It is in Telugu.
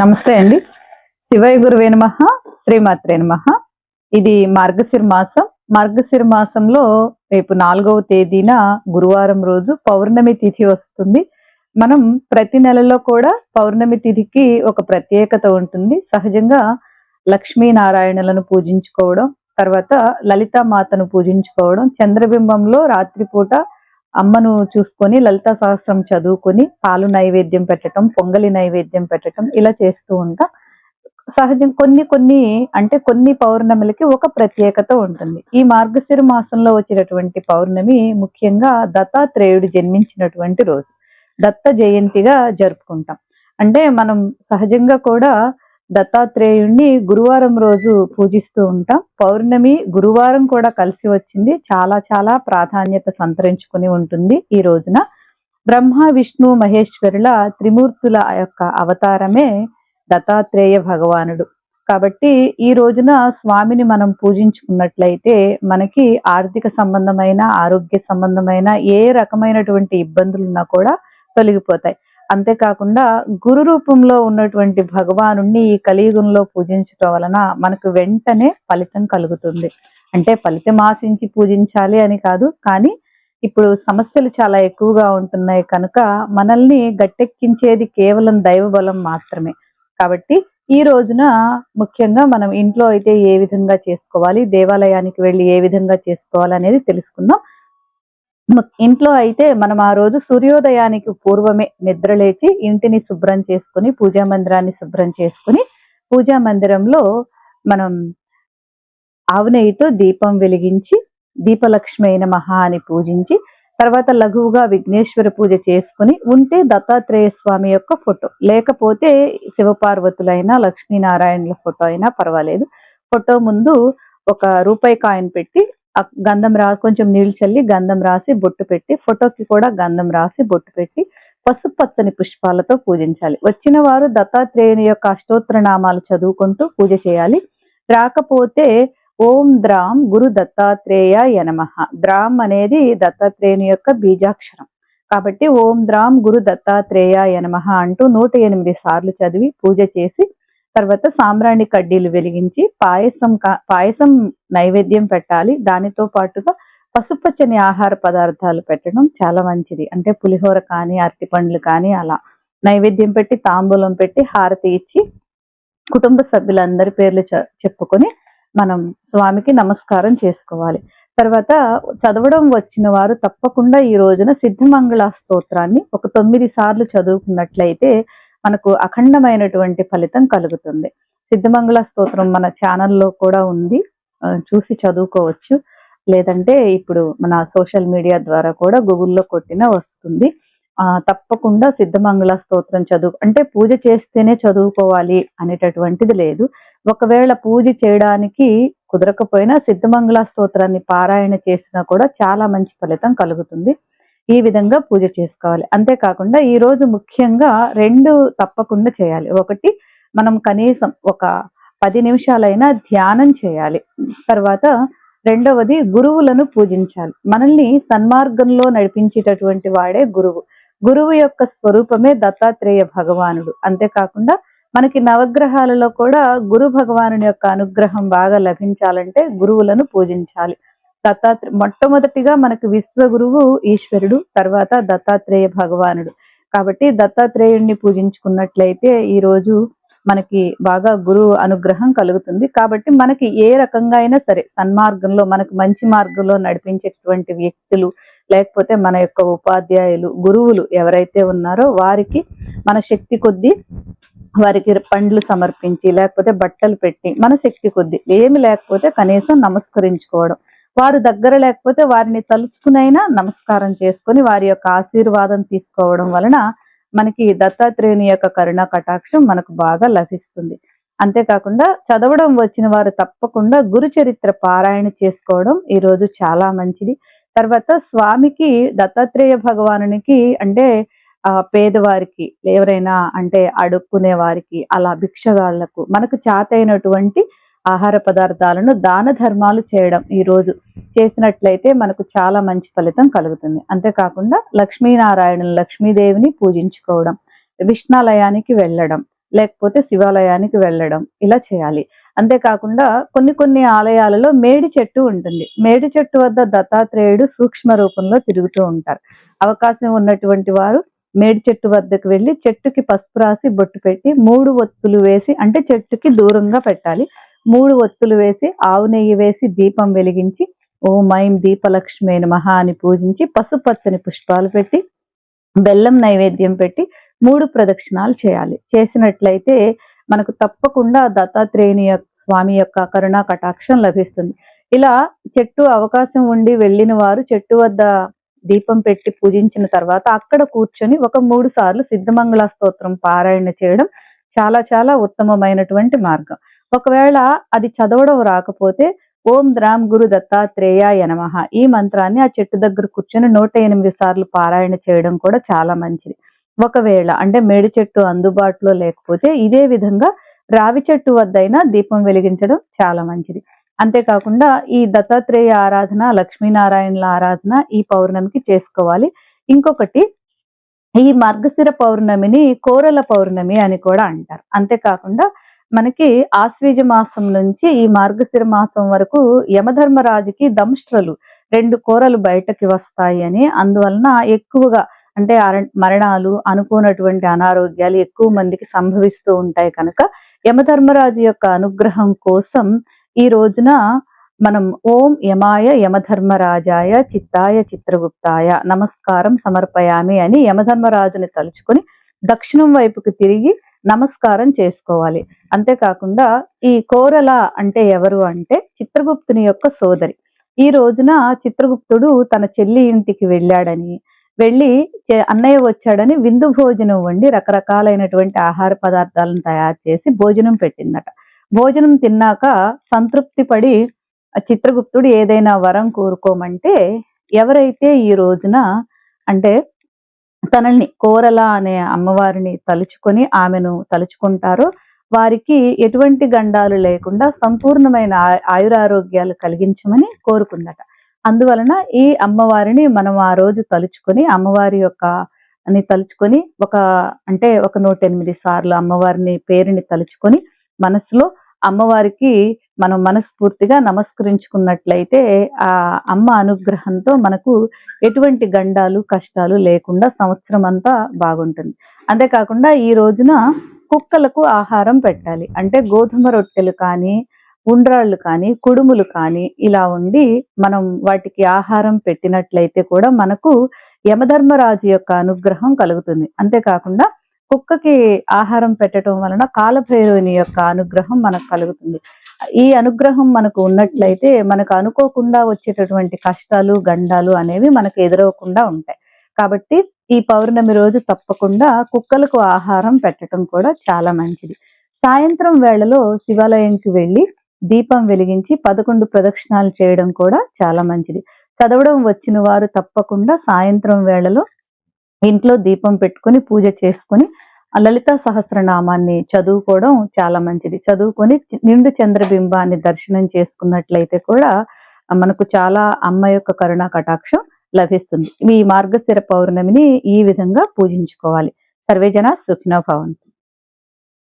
నమస్తే అండి. శివయ గురువే నమ శ్రీమాత్రే నమ. ఇది మార్గశిర మాసం. మార్గశిర మాసంలో రేపు నాలుగవ తేదీన గురువారం రోజు పౌర్ణమి తిథి వస్తుంది. మనం ప్రతి నెలలో కూడా పౌర్ణమి తిథికి ఒక ప్రత్యేకత ఉంటుంది. సహజంగా లక్ష్మీనారాయణులను పూజించుకోవడం తర్వాత లలితామాతను పూజించుకోవడం చంద్రబింబంలో రాత్రిపూట అమ్మను చూసుకొని లలిత సహస్రం చదువుకొని పాలు నైవేద్యం పెట్టడం పొంగలి నైవేద్యం పెట్టడం ఇలా చేస్తూ ఉంటాం. సహజం కొన్ని కొన్ని అంటే కొన్ని పౌర్ణమిలకి ఒక ప్రత్యేకత ఉంటుంది. ఈ మార్గశిర మాసంలో వచ్చినటువంటి పౌర్ణమి ముఖ్యంగా దత్తాత్రేయుడు జన్మించినటువంటి రోజు. దత్త జయంతిగా జరుపుకుంటాం. అంటే మనం సహజంగా కూడా దత్తాత్రేయుణ్ణి గురువారం రోజు పూజిస్తూ ఉంటాం. పౌర్ణమి గురువారం కూడా కలిసి వచ్చింది. చాలా చాలా ప్రాధాన్యత సంతరించుకుని ఉంటుంది ఈ రోజున. బ్రహ్మ విష్ణు మహేశ్వరుల త్రిమూర్తుల యొక్క అవతారమే దత్తాత్రేయ భగవానుడు. కాబట్టి ఈ రోజున స్వామిని మనం పూజించుకున్నట్లయితే మనకి ఆర్థిక సంబంధమైన ఆరోగ్య సంబంధమైన ఏ రకమైనటువంటి ఇబ్బందులున్నా కూడా తొలగిపోతాయి. అంతేకాకుండా గురు రూపంలో ఉన్నటువంటి భగవాను ఈ కలియుగంలో పూజించటం వలన మనకు వెంటనే ఫలితం కలుగుతుంది. అంటే ఫలితం ఆశించి పూజించాలి అని కాదు కానీ ఇప్పుడు సమస్యలు చాలా ఎక్కువగా ఉంటున్నాయి కనుక మనల్ని గట్టెక్కించేది కేవలం దైవ బలం మాత్రమే. కాబట్టి ఈ రోజున ముఖ్యంగా మనం ఇంట్లో అయితే ఏ విధంగా చేసుకోవాలి దేవాలయానికి వెళ్ళి ఏ విధంగా చేసుకోవాలి అనేది తెలుసుకుందాం. ఇంట్లో అయితే మనం ఆ రోజు సూర్యోదయానికి పూర్వమే నిద్రలేచి ఇంటిని శుభ్రం చేసుకుని పూజా మందిరాన్ని శుభ్రం చేసుకుని పూజా మందిరంలో మనం ఆవునయ్యితో దీపం వెలిగించి దీపలక్ష్మి అయిన మహా అని పూజించి తర్వాత లఘువుగా విఘ్నేశ్వర పూజ చేసుకుని ఉంటే దత్తాత్రేయ స్వామి యొక్క ఫోటో. లేకపోతే శివపార్వతులైనా లక్ష్మీనారాయణుల ఫోటో అయినా పర్వాలేదు. ఫోటో ముందు ఒక రూపాయి కాయిన్ పెట్టి గంధం రా కొంచెం నీళ్ళు చల్లి గంధం రాసి బొట్టు పెట్టి ఫోటోకి కూడా గంధం రాసి బొట్టు పెట్టి పసుపు పచ్చని పుష్పాలతో పూజించాలి. వచ్చిన వారు దత్తాత్రేయుని యొక్క అష్టోత్తర నామాలు చదువుకుంటూ పూజ చేయాలి. రాకపోతే ఓం ద్రాం గురు దత్తాత్రేయ యనమహ ద్రామ్ అనేది దత్తాత్రేయుని యొక్క బీజాక్షరం. కాబట్టి ఓం ద్రాం గురు దత్తాత్రేయ యనమహ అంటూ నూట ఎనిమిది సార్లు చదివి పూజ చేసి తర్వాత సాంబ్రాణి కడ్డీలు వెలిగించి పాయసం పాయసం నైవేద్యం పెట్టాలి. దానితో పాటుగా పసుపచ్చని ఆహార పదార్థాలు పెట్టడం చాలా మంచిది. అంటే పులిహోర కానీ అరటి పండ్లు కానీ అలా నైవేద్యం పెట్టి తాంబూలం పెట్టి హారతి ఇచ్చి కుటుంబ సభ్యులందరి పేర్లు చె- చెప్పుకొని మనం స్వామికి నమస్కారం చేసుకోవాలి. తర్వాత చదవడం వచ్చిన వారు తప్పకుండా ఈ రోజున సిద్ధమంగళ స్తోత్రాన్ని ఒక తొమ్మిది సార్లు చదువుకున్నట్లయితే మనకు అఖండమైనటువంటి ఫలితం కలుగుతుంది. సిద్ధమంగళ స్తోత్రం మన ఛానల్లో కూడా ఉంది. చూసి చదువుకోవచ్చు. లేదంటే ఇప్పుడు మన సోషల్ మీడియా ద్వారా కూడా గూగుల్లో కొట్టినా వస్తుంది. ఆ తప్పకుండా సిద్ధమంగళ స్తోత్రం చదువు అంటే పూజ చేస్తేనే చదువుకోవాలి అనేటటువంటిది లేదు. ఒకవేళ పూజ చేయడానికి కుదరకపోయినా సిద్ధమంగళ స్తోత్రాన్ని పారాయణ చేసినా కూడా చాలా మంచి ఫలితం కలుగుతుంది. ఈ విధంగా పూజ చేసుకోవాలి. అంతేకాకుండా ఈ రోజు ముఖ్యంగా రెండు తప్పకుండా చేయాలి. ఒకటి మనం కనీసం ఒక పది నిమిషాలైనా ధ్యానం చేయాలి. తర్వాత రెండవది గురువులను పూజించాలి. మనల్ని సన్మార్గంలో నడిపించేటటువంటి వాడే గురువు. గురువు యొక్క స్వరూపమే దత్తాత్రేయ భగవానుడు. అంతేకాకుండా మనకి నవగ్రహాలలో కూడా గురు భగవానుని యొక్క అనుగ్రహం బాగా లభించాలంటే గురువులను పూజించాలి. దత్తాత్రే మొట్టమొదటిగా మనకు విశ్వగురువు ఈశ్వరుడు తర్వాత దత్తాత్రేయ భగవానుడు. కాబట్టి దత్తాత్రేయుడిని పూజించుకున్నట్లయితే ఈ రోజు మనకి బాగా గురువు అనుగ్రహం కలుగుతుంది. కాబట్టి మనకి ఏ రకంగా అయినా సరే సన్మార్గంలో మనకు మంచి మార్గంలో నడిపించేటువంటి వ్యక్తులు లేకపోతే మన యొక్క ఉపాధ్యాయులు గురువులు ఎవరైతే ఉన్నారో వారికి మన శక్తి కొద్దీ వారికి పండ్లు సమర్పించి లేకపోతే బట్టలు పెట్టి మన శక్తి కొద్దీ ఏమి లేకపోతే కనీసం నమస్కరించుకోవడం. వారు దగ్గర లేకపోతే వారిని తలుచుకునైనా నమస్కారం చేసుకొని వారి యొక్క ఆశీర్వాదం తీసుకోవడం వలన మనకి దత్తాత్రేయుని యొక్క కరుణా కటాక్షం మనకు బాగా లభిస్తుంది. అంతేకాకుండా చదవడం వచ్చిన వారు తప్పకుండా గురు చరిత్ర పారాయణ చేసుకోవడం ఈ రోజు చాలా మంచిది. తర్వాత స్వామికి దత్తాత్రేయ భగవానునికి అంటే ఆ పేదవారికి ఎవరైనా అంటే అడుక్కునే వారికి అలా భిక్షగాళ్ళకు మనకు చాతైనటువంటి ఆహార పదార్థాలను దాన ధర్మాలు చేయడం ఈరోజు చేసినట్లయితే మనకు చాలా మంచి ఫలితం కలుగుతుంది. అంతేకాకుండా లక్ష్మీనారాయణ లక్ష్మీదేవిని పూజించుకోవడం విష్ణాలయానికి వెళ్ళడం లేకపోతే శివాలయానికి వెళ్ళడం ఇలా చేయాలి. అంతేకాకుండా కొన్ని కొన్ని ఆలయాలలో మేడి చెట్టు ఉంటుంది. మేడి చెట్టు వద్ద దత్తాత్రేయుడు సూక్ష్మ రూపంలో తిరుగుతూ ఉంటారు. అవకాశం ఉన్నటువంటి వారు మేడి చెట్టు వద్దకు వెళ్ళి చెట్టుకి పసుపు రాసి బొట్టు పెట్టి మూడు ఒత్తులు వేసి అంటే చెట్టుకి దూరంగా పెట్టాలి. మూడు ఒత్తులు వేసి ఆవు నెయ్యి వేసి దీపం వెలిగించి ఓం ఐం దీపలక్ష్మి మహా అని పూజించి పసుపచ్చని పుష్పాలు పెట్టి బెల్లం నైవేద్యం పెట్టి మూడు ప్రదక్షిణాలు చేయాలి. చేసినట్లయితే మనకు తప్పకుండా దత్తాత్రేయుని యొక్క స్వామి యొక్క కరుణా కటాక్షం లభిస్తుంది. ఇలా చెట్టు అవకాశం ఉండి వెళ్ళిన వారు చెట్టు వద్ద దీపం పెట్టి పూజించిన తర్వాత అక్కడ కూర్చొని ఒక మూడు సార్లు సిద్ధమంగళ స్తోత్రం పారాయణ చేయడం చాలా చాలా ఉత్తమమైనటువంటి మార్గం. ఒకవేళ అది చదవడం రాకపోతే ఓం ద్రామ్ గురు దత్తాత్రేయ నమః. ఈ మంత్రాన్ని ఆ చెట్టు దగ్గర కూర్చొని నూట ఎనిమిది సార్లు పారాయణ చేయడం కూడా చాలా మంచిది. ఒకవేళ అంటే మేడి చెట్టు అందుబాటులో లేకపోతే ఇదే విధంగా రావి చెట్టు వద్దైనా దీపం వెలిగించడం చాలా మంచిది. అంతేకాకుండా ఈ దత్తాత్రేయ ఆరాధన లక్ష్మీనారాయణల ఆరాధన ఈ పౌర్ణమికి చేసుకోవాలి. ఇంకొకటి ఈ మార్గశిర పౌర్ణమిని కోరల పౌర్ణమి అని కూడా అంటారు. అంతేకాకుండా మనకి ఆశ్వీజ మాసం నుంచి ఈ మార్గశిర మాసం వరకు యమధర్మరాజుకి దంష్ట్రలు రెండు కూరలు బయటకి వస్తాయి అని. అందువలన ఎక్కువగా అంటే అర- మరణాలు అనుకోనటువంటి అనారోగ్యాలు ఎక్కువ మందికి సంభవిస్తూ ఉంటాయి కనుక యమధర్మరాజు యొక్క అనుగ్రహం కోసం ఈ రోజున మనం ఓం యమాయ యమధర్మరాజాయ చిత్తాయ చిత్రగుప్తాయ నమస్కారం సమర్పయామి అని యమధర్మరాజుని తలుచుకొని దక్షిణం వైపుకి తిరిగి నమస్కారం చేసుకోవాలి. అంతేకాకుండా ఈ కోరల అంటే ఎవరు అంటే చిత్రగుప్తుని యొక్క సోదరి. ఈ రోజున చిత్రగుప్తుడు తన చెల్లి ఇంటికి వెళ్ళాడని వెళ్ళి అన్నయ్య వచ్చాడని విందు భోజనం వండి రకరకాలైనటువంటి ఆహార పదార్థాలను తయారు చేసి భోజనం పెట్టిందట. భోజనం తిన్నాక సంతృప్తి పడి చిత్రగుప్తుడు ఏదైనా వరం కోరుకోమంటే ఎవరైతే ఈ రోజున అంటే తనల్ని కోరల అనే అమ్మవారిని తలుచుకొని ఆమెను తలుచుకుంటారో. వారికి ఎటువంటి గండాలు లేకుండా సంపూర్ణమైన ఆయురారోగ్యాలు కలిగించమని కోరుకుందట. అందువలన ఈ అమ్మవారిని మనం ఆ రోజు తలుచుకొని అమ్మవారి యొక్క అని తలుచుకొని ఒక అంటే ఒక నూట ఎనిమిది సార్లు అమ్మవారిని పేరుని తలుచుకొని మనసులో అమ్మవారికి మనం మనస్ఫూర్తిగా నమస్కరించుకున్నట్లయితే ఆ అమ్మ అనుగ్రహంతో మనకు ఎటువంటి గండాలు కష్టాలు లేకుండా సంవత్సరం అంతా బాగుంటుంది. అంతేకాకుండా ఈ రోజున కుక్కలకు ఆహారం పెట్టాలి. అంటే గోధుమ రొట్టెలు కానీ ఉండ్రాళ్ళు కానీ కుడుములు కానీ ఇలా ఉండి మనం వాటికి ఆహారం పెట్టినట్లయితే కూడా మనకు యమధర్మరాజు యొక్క అనుగ్రహం కలుగుతుంది. అంతేకాకుండా కుక్కకి ఆహారం పెట్టడం వలన కాలభైరవుని యొక్క అనుగ్రహం మనకు కలుగుతుంది. ఈ అనుగ్రహం మనకు ఉన్నట్లయితే మనకు అనుకోకుండా వచ్చేటటువంటి కష్టాలు గండాలు అనేవి మనకు ఎదురవకుండా ఉంటాయి. కాబట్టి ఈ పౌర్ణమి రోజు తప్పకుండా కుక్కలకు ఆహారం పెట్టడం కూడా చాలా మంచిది. సాయంత్రం వేళలో శివాలయంకి వెళ్ళి దీపం వెలిగించి పదకొండు ప్రదక్షిణాలు చేయడం కూడా చాలా మంచిది. చదవడం వచ్చిన వారు తప్పకుండా సాయంత్రం వేళలో ఇంట్లో దీపం పెట్టుకొని పూజ చేసుకొని లలిత సహస్రనామాన్ని చదువుకోవడం చాలా మంచిది. చదువుకొని నిండు చంద్రబింబాన్ని దర్శనం చేసుకున్నట్లయితే కూడా మనకు చాలా అమ్మ యొక్క కరుణా కటాక్షం లభిస్తుంది. ఈ మార్గశిర పౌర్ణమిని ఈ విధంగా పూజించుకోవాలి. సర్వేజన సుఖినో భవంతు.